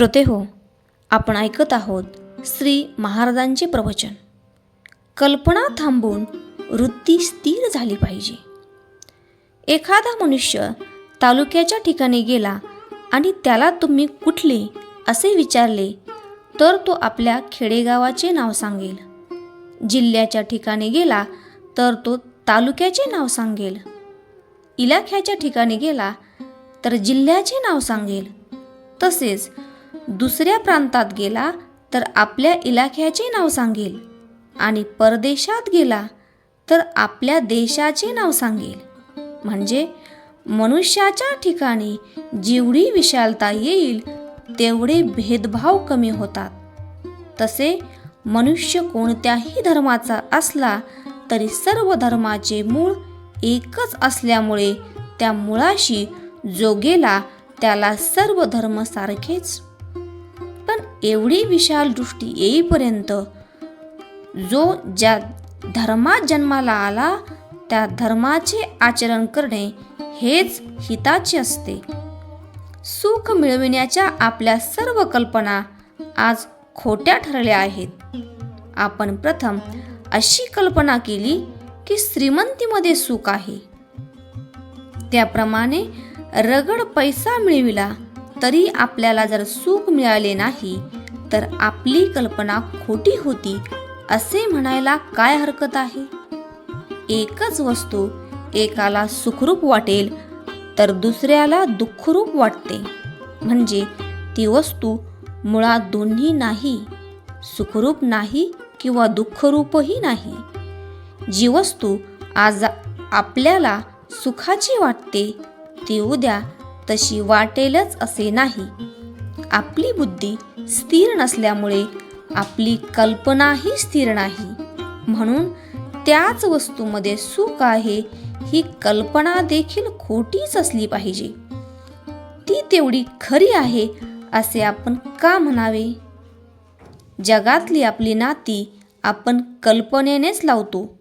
श्रोते हो आपण ऐकत आहोत श्री महाराजांचे प्रवचन. कल्पना थांबून वृत्ती स्थिर झाली पाहिजे. एखादा मनुष्य तालुक्याच्या ठिकाणी गेला आणि त्याला तुम्ही कुठले असे विचारले तर तो आपल्या खेडेगावाचे नाव सांगेल. जिल्ह्याच्या ठिकाणी गेला तर तो तालुक्याचे नाव सांगेल. इलाख्याच्या ठिकाणी गेला तर जिल्ह्याचे नाव सांगेल. तसेच दुसऱ्या प्रांतात गेला तर आपल्या इलाख्याचे नाव सांगेल आणि परदेशात गेला तर आपल्या देशाचे नाव सांगेल. म्हणजे मनुष्याच्या ठिकाणी जेवढी विशालता येईल तेवढे भेदभाव कमी होतात. तसे मनुष्य कोणत्याही धर्माचा असला तरी सर्व धर्माचे मूळ एकच असल्यामुळे त्या मुळाशी जो गेला त्याला सर्व धर्म सारखेच एवढी विशाल दृष्टी येईपर्यंत जो ज्या धर्मात जन्माला आला त्या धर्माचे आचरण करणे हेच हिताचे असते. सुख मिळविण्याच्या आपल्या सर्व कल्पना आज खोट्या ठरल्या आहेत. आपण प्रथम अशी कल्पना केली की श्रीमंतीमध्ये सुख आहे. त्याप्रमाणे रगड पैसा मिळविला तरी आपल्याला जर सुख मिळाले नाही तर आपली कल्पना खोटी होती असे म्हणायला काय हरकत आहे? एकच वस्तू एकाला सुखरूप वाटेल तर दुसऱ्याला दुःखरूप वाटते. म्हणजे ती वस्तू मुळात दोन्ही नाही सुखरूप नाही किंवा दुःखरूपही नाही. जी वस्तू आज आपल्याला सुखाची वाटते ती उद्या तशी वाटेलच असे नाही. आपली बुद्धी स्थिर नसल्यामुळे आपली कल्पनाही स्थिर नाही. म्हणून त्याच वस्तूमध्ये सुख आहे ही कल्पना देखील खोटीच असली पाहिजे. ती तेवढी खरी आहे असे आपण का म्हणावे? जगातली आपली नाती आपण कल्पनेनेच लावतो.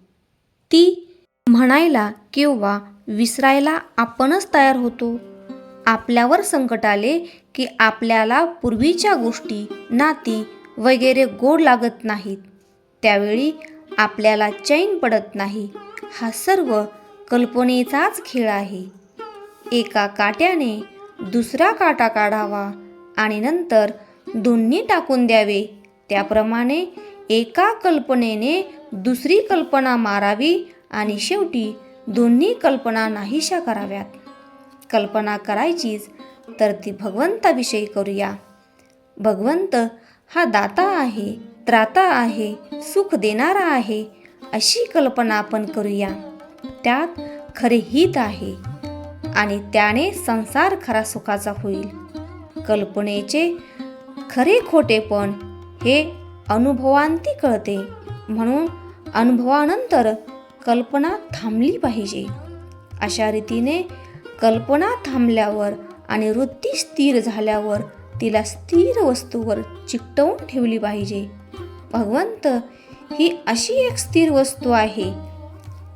ती म्हणायला किंवा विसरायला आपणच तयार होतो. आपल्यावर संकट आले की आपल्याला पूर्वीच्या गोष्टी नाती वगैरे गोड लागत नाहीत. त्यावेळी आपल्याला चैन पडत नाही. हा सर्व कल्पनेचाच खेळ आहे. एका काट्याने दुसरा काटा काढावा आणि नंतर दोन्ही टाकून द्यावे. त्याप्रमाणे एका कल्पनेने दुसरी कल्पना मारावी आणि शेवटी दोन्ही कल्पना नाहीशा कराव्यात. कल्पना करायचीच तर ती भगवंताविषयी करूया. भगवंत हा दाता आहे त्राता आहे सुख देणारा आहे अशी कल्पना आपण करूया. त्यात खरे हित आहे आणि त्याने संसार खरा सुखाचा होईल. कल्पनेचे खरे खोटेपण हे अनुभवांती कळते. म्हणून अनुभवानंतर कल्पना थांबली पाहिजे. अशा रीतीने कल्पना थांबल्यावर आणि वृत्ती स्थिर झाल्यावर तिला स्थिर वस्तूवर चिकटवून ठेवली पाहिजे. भगवंत ही अशी एक स्थिर वस्तू आहे.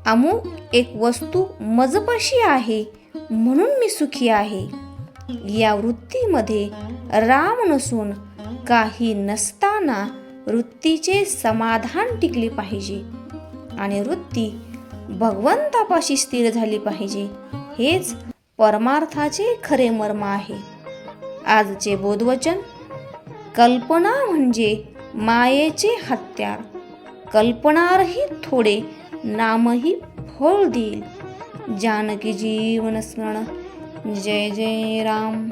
अमुक एक वस्तू मजपशी आहे म्हणून मी सुखी आहे. या वृत्तीमध्ये राम नसून काही नसताना वृत्तीचे समाधान टिकले पाहिजे आणि वृत्ती भगवंतापाशी स्थिर झाली पाहिजे. हेच परमार्थाचे खरे मर्म आहे. आजचे बोधवचन कल्पना म्हणजे मायेचे हत्यार. कल्पनारही थोडे नामही फळ देईल. जानकी जीवन स्मरण जय जय राम.